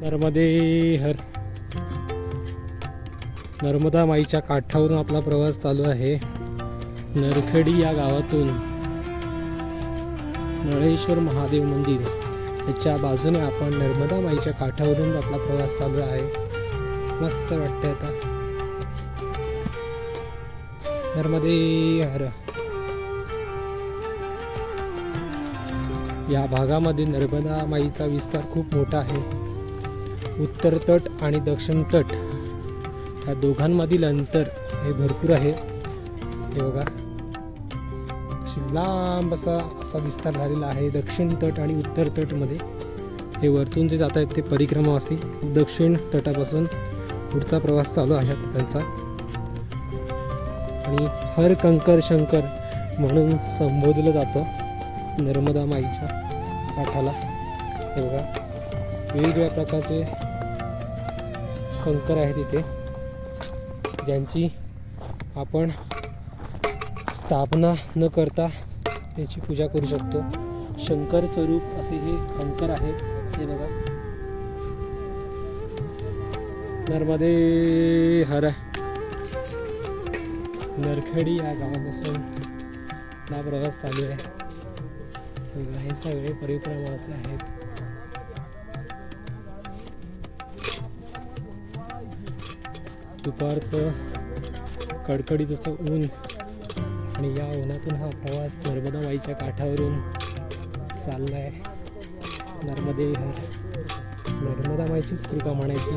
नर्मदे हर. नर्मदा माईच्या काठावरून आपला प्रवास चालू आहे. नरखेडी या गावातून नळेश्वर महादेव मंदिर. याच्या बाजूने आपण नर्मदा माईच्या काठावरून आपला प्रवास चालू आहे. मस्त वाटतंय आता. नर्मदे हर. या भागामध्ये नर्मदा माईचा विस्तार खूप मोठा आहे. उत्तर तट आणि दक्षिण तट. ह्या दोघांमधील अंतर हे भरपूर आहे. हे बघा. अशी लांब असा असा विस्तार झालेला आहे दक्षिण तट आणि उत्तर तटमध्ये. हे वरतून जे जात आहेत ते परिक्रमावासी दक्षिण तटापासून पुढचा प्रवास चालू आहे त्यांचा. आणि हर कंकर शंकर म्हणून संबोधलं जातं नर्मदा माईच्या काठाला हे बघा. वेगवेगळ्या प्रकारचे कंकर आहेत इथे ज्यांची आपण स्थापना न करता त्याची पूजा करू शकतो. शंकर स्वरूप असे हे कंकर आहेत हे बघा. नर्मदे हर. नरखेडी या गावापासून हा प्रवास चालू आहे. हे सगळे परिक्रमाचे आहेत. दुपारचं कडकडीतचं ऊन आणि या उन्हातून हा प्रवास नर्मदा माईच्या काठावरून चालला आहे नर्मदे नर्मदा माईचीच कृपा म्हणायची.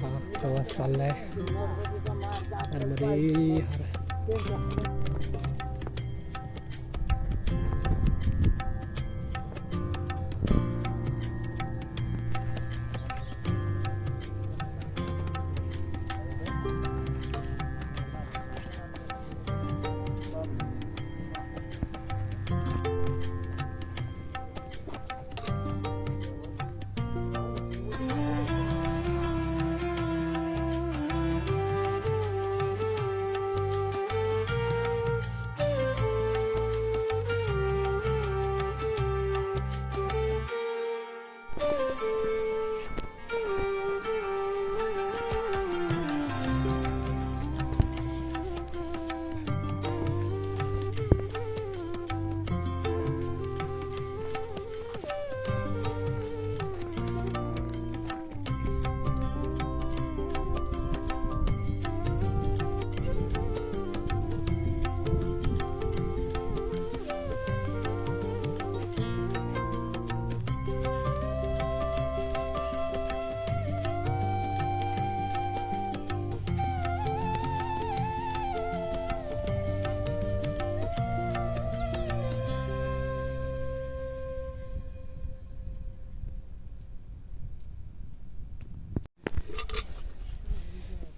हा प्रवास चालला आहे नर्मदे हर.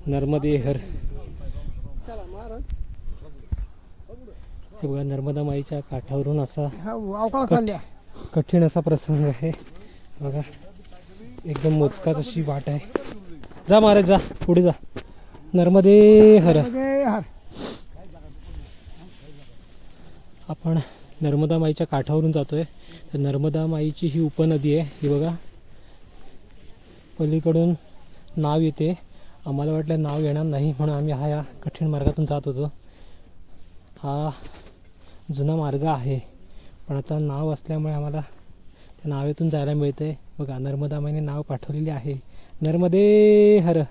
नर्मदे हर. हे बघा नर्मदा माईच्या काठावरून असा कठीण असा प्रसंग आहे. बघा एकदम मोजकाच अशी वाट आहे. जा महाराज जा. पुढे जा. नर्मदे हर. आपण नर्मदा माईच्या काठावरून जातोय. तर नर्मदा माईची ही उपनदी आहे. ही बघा. पलीकडून नाव येते. आम्हाला वाटलं नाव येणार नाही म्हणून आम्ही हा या कठीण मार्गातून जात होतो. हा जुना मार्ग आहे. पण आता नाव असल्यामुळे आम्हाला त्या नावेतून जायला मिळतं. आहे बघा नर्मदा माईने नाव पाठवलेली आहे. नर्मदे हर.